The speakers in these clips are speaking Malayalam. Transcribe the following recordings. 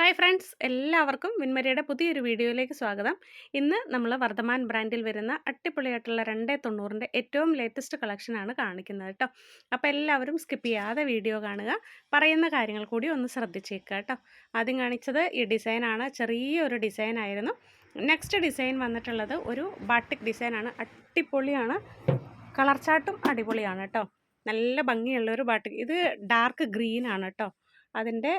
ഹായ് ഫ്രണ്ട്സ് എല്ലാവർക്കും വിൻമരിയുടെ പുതിയൊരു വീഡിയോയിലേക്ക് സ്വാഗതം. ഇന്ന് നമ്മൾ വർദ്ധമാൻ ബ്രാൻഡിൽ വരുന്ന അട്ടിപ്പൊളിയായിട്ടുള്ള രണ്ടേ തൊണ്ണൂറിന്റെ ഏറ്റവും ലേറ്റസ്റ്റ് കളക്ഷനാണ് കാണിക്കുന്നത് കേട്ടോ. അപ്പോൾ എല്ലാവരും സ്കിപ്പ് ചെയ്യാതെ വീഡിയോ കാണുക. പറയുന്ന കാര്യങ്ങൾ കൂടി ഒന്ന് ശ്രദ്ധിച്ചേക്കുക കേട്ടോ. ആദ്യം കാണിച്ചത് ഈ ഡിസൈനാണ് ചെറിയൊരു ഡിസൈൻ ആയിരുന്നു. നെക്സ്റ്റ് ഡിസൈൻ വന്നിട്ടുള്ളത് ഒരു ബാട്ടിക് ഡിസൈനാണ് അട്ടിപ്പൊളിയാണ് കളർ ചാട്ടും അടിപൊളിയാണ് കേട്ടോ. നല്ല ഭംഗിയുള്ള ഒരു ബാട്ടിക് ഇത് ഡാർക്ക് ഗ്രീനാണ് കേട്ടോ. അതിന്റെ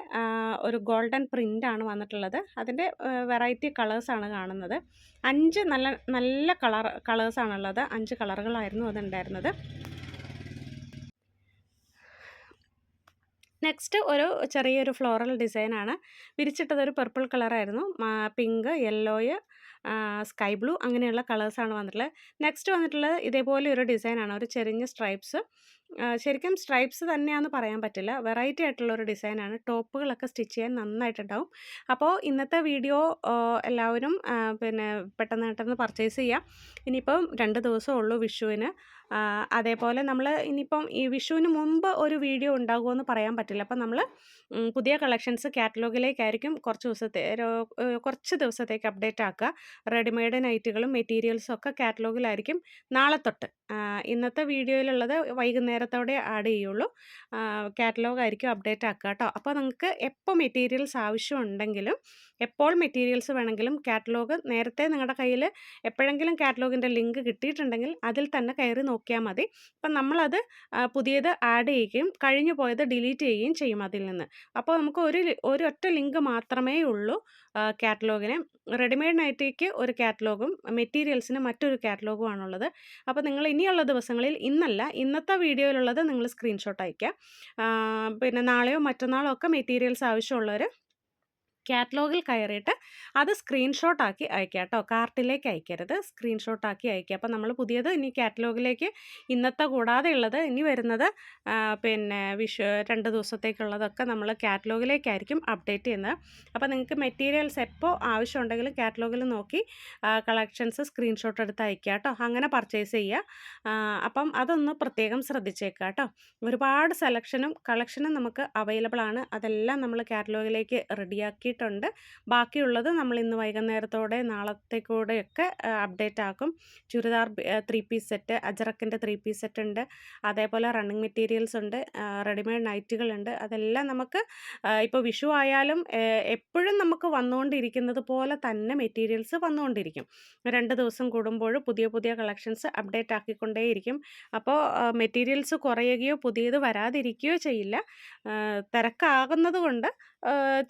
ഒരു ഗോൾഡൻ പ്രിന്റാണ് വന്നിട്ടുള്ളത്. അതിന്റെ വെറൈറ്റി കളേഴ്സാണ് കാണുന്നത്. അഞ്ച് നല്ല നല്ല കളർ കളേഴ്സാണുള്ളത്. അഞ്ച് കളറുകളായിരുന്നു അതുണ്ടായിരുന്നത്. നെക്സ്റ്റ് ഒരു ചെറിയൊരു ഫ്ലോറൽ ഡിസൈനാണ്. വിരിച്ചിട്ടത് ഒരു പർപ്പിൾ കളറായിരുന്നു. പിങ്ക് യെല്ലോയ് സ്കൈ ബ്ലൂ അങ്ങനെയുള്ള കളേഴ്സാണ് വന്നിട്ടുള്ളത്. നെക്സ്റ്റ് വന്നിട്ടുള്ളത് ഇതേപോലെ ഒരു ഡിസൈനാണ് ഒരു ചെറിഞ്ഞ സ്ട്രൈപ്സ്. ശരിക്കും സ്ട്രൈപ്സ് തന്നെയാണെന്ന് പറയാൻ പറ്റില്ല. വെറൈറ്റി ആയിട്ടുള്ള ഒരു ഡിസൈനാണ് ടോപ്പുകളൊക്കെ സ്റ്റിച്ച് ചെയ്യാൻ നന്നായിട്ടുണ്ടാവും. അപ്പോൾ ഇന്നത്തെ വീഡിയോ എല്ലാവരും പിന്നെ പെട്ടെന്ന് പെട്ടെന്ന് പർച്ചേസ് ചെയ്യാം. ഇനിയിപ്പം രണ്ട് ദിവസമേ ഉള്ളൂ വിഷുവിന്. അതേപോലെ നമ്മൾ ഇനിയിപ്പം ഈ വിഷുവിന് മുമ്പ് ഒരു വീഡിയോ ഉണ്ടാകുമെന്ന് പറയാൻ പറ്റില്ല. അപ്പം നമ്മൾ പുതിയ കളക്ഷൻസ് കാറ്റലോഗിലേക്കായിരിക്കും കുറച്ച് ദിവസത്തെ കുറച്ച് ദിവസത്തേക്ക് അപ്ഡേറ്റ് ആക്കുക. റെഡിമെയ്ഡ് നൈറ്റുകളും മെറ്റീരിയൽസും ഒക്കെ കാറ്റലോഗിലായിരിക്കും നാളെ തൊട്ട്. ഇന്നത്തെ വീഡിയോയിലുള്ളത് വൈകുന്നേരത്തോടെ ആഡ് ചെയ്യുള്ളൂ. കാറ്റലോഗ് ആയിരിക്കും അപ്ഡേറ്റ് ആക്കുക കേട്ടോ. അപ്പോൾ നിങ്ങൾക്ക് എപ്പോൾ മെറ്റീരിയൽസ് ആവശ്യമുണ്ടെങ്കിലും എപ്പോൾ മെറ്റീരിയൽസ് വേണമെങ്കിലും കാറ്റലോഗ് നേരത്തെ നിങ്ങളുടെ കയ്യിൽ എപ്പോഴെങ്കിലും കാറ്റലോഗിന്റെ ലിങ്ക് കിട്ടിയിട്ടുണ്ടെങ്കിൽ അതിൽ തന്നെ കയറി നോക്കിയാൽ മതി. അപ്പം നമ്മളത് പുതിയത് ആഡ് ചെയ്യുകയും കഴിഞ്ഞു പോയത് ഡിലീറ്റ് ചെയ്യുകയും ചെയ്യും അതിൽ നിന്ന്. അപ്പോൾ നമുക്ക് ഒരു ഒരൊറ്റ ലിങ്ക് മാത്രമേ ഉള്ളൂ കാറ്റലോഗിന്. റെഡിമെയ്ഡ് നൈറ്റിക്ക് ഒരു കാറ്റലോഗും മെറ്റീരിയൽസിന് മറ്റൊരു കാറ്റലോഗും ആണുള്ളത് അപ്പോൾ നിങ്ങൾ ഇനിയുള്ള ദിവസങ്ങളിൽ ഇന്നല്ല ഇന്നത്തെ വീഡിയോയിലുള്ളത് നിങ്ങൾ സ്ക്രീൻഷോട്ട് അയയ്ക്കുക പിന്നെ നാളെയോ മറ്റന്നാളോ ഒക്കെ മെറ്റീരിയൽസ് ആവശ്യമുള്ളവർ കാറ്റലോഗിൽ കയറിയിട്ട് അത് സ്ക്രീൻഷോട്ട് ആക്കി അയക്കുക കേട്ടോ കാർട്ടിലേക്ക് അയക്കരുത്. സ്ക്രീൻഷോട്ട് ആക്കി അയക്കുക. അപ്പോൾ നമ്മൾ പുതിയത് ഇനി കാറ്റലോഗിലേക്ക് ഇന്നത്തെ കൂടാതെ ഉള്ളത് ഇനി വരുന്നത് പിന്നെ വിഷ രണ്ട് ദിവസത്തേക്കുള്ളതൊക്കെ നമ്മൾ കാറ്റലോഗിലേക്കായിരിക്കും അപ്ഡേറ്റ് ചെയ്യുന്നത്. അപ്പോൾ നിങ്ങൾക്ക് മെറ്റീരിയൽസ് എപ്പോൾ ആവശ്യമുണ്ടെങ്കിൽ കാറ്റലോഗിൽ നോക്കി കളക്ഷൻസ് സ്ക്രീൻഷോട്ട് എടുത്ത് അയക്കുക കേട്ടോ. അങ്ങനെ പർച്ചേസ് ചെയ്യുക. അപ്പം അതൊന്ന് പ്രത്യേകം ശ്രദ്ധിച്ചേക്കുക കേട്ടോ. ഒരുപാട് സെലക്ഷനും കളക്ഷനും നമുക്ക് അവൈലബിൾ ആണ് അതെല്ലാം നമ്മൾ കാറ്റലോഗിലേക്ക് റെഡിയാക്കിയിട്ടുണ്ട്. ബാക്കിയുള്ളത് നമ്മൾ ഇന്ന് വൈകുന്നേരത്തോടെ നാളത്തെ കൂടെയൊക്കെ അപ്ഡേറ്റ് ആക്കും ചുരിദാർ ത്രീ പീസ് സെറ്റ് അജറക്കിന്റെ ത്രീ പീസ് സെറ്റ് ഉണ്ട് അതേപോലെ റണ്ണിങ് മെറ്റീരിയൽസ് ഉണ്ട് റെഡിമെയ്ഡ് നൈറ്റുകളുണ്ട്. അതെല്ലാം നമുക്ക് ഇപ്പോൾ വിഷു ആയാലും എപ്പോഴും നമുക്ക് വന്നുകൊണ്ടിരിക്കുന്നത് പോലെ തന്നെ മെറ്റീരിയൽസ് വന്നുകൊണ്ടിരിക്കും. രണ്ട് ദിവസം കൂടുമ്പോൾ പുതിയ പുതിയ കളക്ഷൻസ് അപ്ഡേറ്റ് ആക്കിക്കൊണ്ടേയിരിക്കും അപ്പോൾ മെറ്റീരിയൽസ് കുറയുകയോ പുതിയത് വരാതിരിക്കുകയോ ചെയ്യില്ല. തിരക്കാകുന്നത് കൊണ്ട്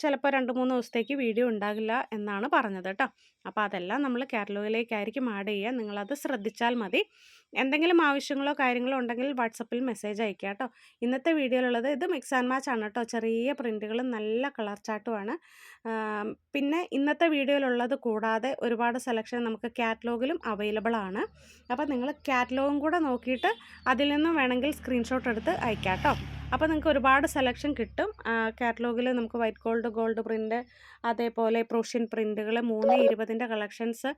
ചിലപ്പോൾ രണ്ട് മൂന്ന് ദിവസത്തേക്ക് വീഡിയോ ഉണ്ടാകില്ല എന്നാണ് പറഞ്ഞത് കേട്ടോ. അപ്പോൾ അതെല്ലാം നമ്മൾ കാറ്റലോഗിലേക്കായിരിക്കും ആഡ് ചെയ്യുക. നിങ്ങളത് ശ്രദ്ധിച്ചാൽ മതി. എന്തെങ്കിലും ആവശ്യങ്ങളോ കാര്യങ്ങളോ ഉണ്ടെങ്കിൽ വാട്സപ്പിൽ മെസ്സേജ് അയക്കുക കേട്ടോ. ഇന്നത്തെ വീഡിയോയിലുള്ളത് ഇത് മിക്സ് ആൻഡ് മാച്ച് ആണ് കേട്ടോ. ചെറിയ പ്രിന്റുകളും നല്ല കളർ ചാട്ടുമാണ് പിന്നെ ഇന്നത്തെ വീഡിയോയിലുള്ളത് കൂടാതെ ഒരുപാട് സെലക്ഷൻ നമുക്ക് കാറ്റലോഗിലും അവൈലബിൾ ആണ്. അപ്പോൾ നിങ്ങൾ കാറ്റലോഗും കൂടെ നോക്കിയിട്ട് അതിൽ നിന്നും വേണമെങ്കിൽ സ്ക്രീൻഷോട്ട് എടുത്ത് അയക്കാം കേട്ടോ. അപ്പോൾ നിങ്ങൾക്ക് ഒരുപാട് സെലക്ഷൻ കിട്ടും. കാറ്റലോഗിൽ നമുക്ക് വൈറ്റ് ഗോൾഡ് ഗോൾഡ് പ്രിന്റ് അതേപോലെ പ്രൂഷ്യൻ പ്രിന്റുകൾ മൂന്ന് ഇരുപതിന്റെ കളക്ഷൻസ്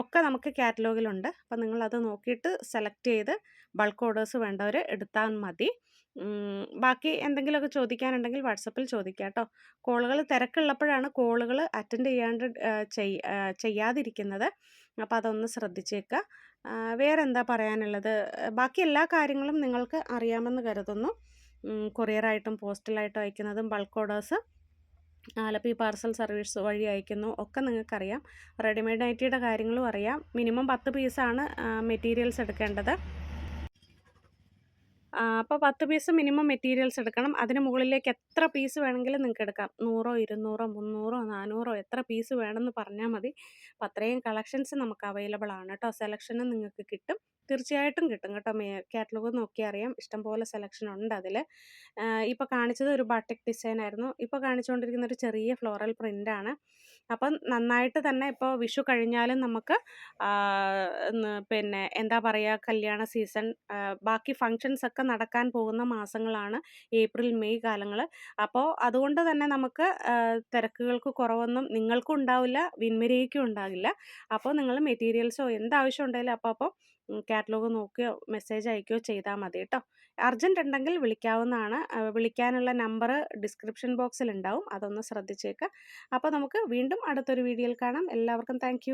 ഒക്കെ നമുക്ക് കാറ്റലോഗിലുണ്ട് അപ്പോൾ നിങ്ങളത് നോക്കിയിട്ട് സെലക്ട് ചെയ്ത് ബൾക്ക് ഓർഡേഴ്സ് വേണ്ടവർ എടുത്താൽ മതി. ബാക്കി എന്തെങ്കിലുമൊക്കെ ചോദിക്കാനുണ്ടെങ്കിൽ വാട്സപ്പിൽ ചോദിക്കാം കേട്ടോ. കോളുകൾ തിരക്കുള്ളപ്പോഴാണ് കോളുകൾ അറ്റൻഡ് ചെയ്യാണ്ട് ചെയ്യാതിരിക്കുന്നത്. അപ്പോൾ അതൊന്ന് ശ്രദ്ധിച്ചേക്കുക. വേറെ എന്താ പറയാനുള്ളത്? ബാക്കി എല്ലാ കാര്യങ്ങളും നിങ്ങൾക്ക് അറിയാമെന്ന് കരുതുന്നു. കൊറിയറായിട്ടും പോസ്റ്റലായിട്ടും അയക്കുന്നതും bulk orders Alleppey parcel service വഴി അയക്കുന്നു ഒക്കെ നിങ്ങൾക്കറിയാം. റെഡിമെയ്ഡ് നൈറ്റിയുടെ കാര്യങ്ങളും അറിയാം. മിനിമം പത്ത് പീസാണ് മെറ്റീരിയൽസ് എടുക്കേണ്ടത്. അപ്പോൾ പത്ത് പീസ് മിനിമം മെറ്റീരിയൽസ് എടുക്കണം. അതിന് മുകളിലേക്ക് എത്ര പീസ് വേണമെങ്കിലും നിങ്ങൾക്ക് എടുക്കാം. നൂറോ ഇരുന്നൂറോ മുന്നൂറോ നാനൂറോ എത്ര പീസ് വേണമെന്ന് പറഞ്ഞാൽ മതി. അപ്പോൾ അത്രയും കളക്ഷൻസ് നമുക്ക് അവൈലബിൾ ആണ് കേട്ടോ. സെലക്ഷനും നിങ്ങൾക്ക് കിട്ടും. തീർച്ചയായിട്ടും കിട്ടും കേട്ടോ. മേ കാറ്റലോഗ് നോക്കി അറിയാം. ഇഷ്ടംപോലെ സെലക്ഷൻ ഉണ്ട് അതിൽ ഇപ്പോൾ കാണിച്ചത് ഒരു ബാട്ടിക് ഡിസൈൻ ആയിരുന്നു. ഇപ്പോൾ കാണിച്ചുകൊണ്ടിരിക്കുന്ന ഒരു ചെറിയ ഫ്ലോറൽ പ്രിന്റാണ് അപ്പം നന്നായിട്ട് തന്നെ ഇപ്പോൾ വിഷു കഴിഞ്ഞാലും നമുക്ക് പിന്നെ എന്താ പറയുക കല്യാണ സീസൺ ബാക്കി ഫങ്ഷൻസ് ഒക്കെ നടക്കാൻ പോകുന്ന മാസങ്ങളാണ് ഏപ്രിൽ മെയ് കാലങ്ങൾ അപ്പോൾ അതുകൊണ്ട് തന്നെ നമുക്ക് തിരക്കുകൾക്ക് കുറവൊന്നും നിങ്ങൾക്കും ഉണ്ടാവില്ല വിൻമിരയ്ക്കും ഉണ്ടാകില്ല അപ്പോൾ നിങ്ങൾ മെറ്റീരിയൽസോ എന്താവശ്യം ഉണ്ടെങ്കിലും അപ്പോൾ അപ്പോൾ കാറ്റലോഗ് നോക്കുകയോ മെസ്സേജ് അയക്കുകയോ ചെയ്താൽ മതി കേട്ടോ. അർജന്റ് ഉണ്ടെങ്കിൽ വിളിക്കാവുന്നതാണ്. വിളിക്കാനുള്ള നമ്പർ ഡിസ്ക്രിപ്ഷൻ ബോക്സിൽ ഉണ്ടാവും. അതൊന്ന് ശ്രദ്ധിച്ചേക്കുക. അപ്പോൾ നമുക്ക് വീണ്ടും അടുത്തൊരു വീഡിയോയിൽ കാണാം. എല്ലാവർക്കും താങ്ക്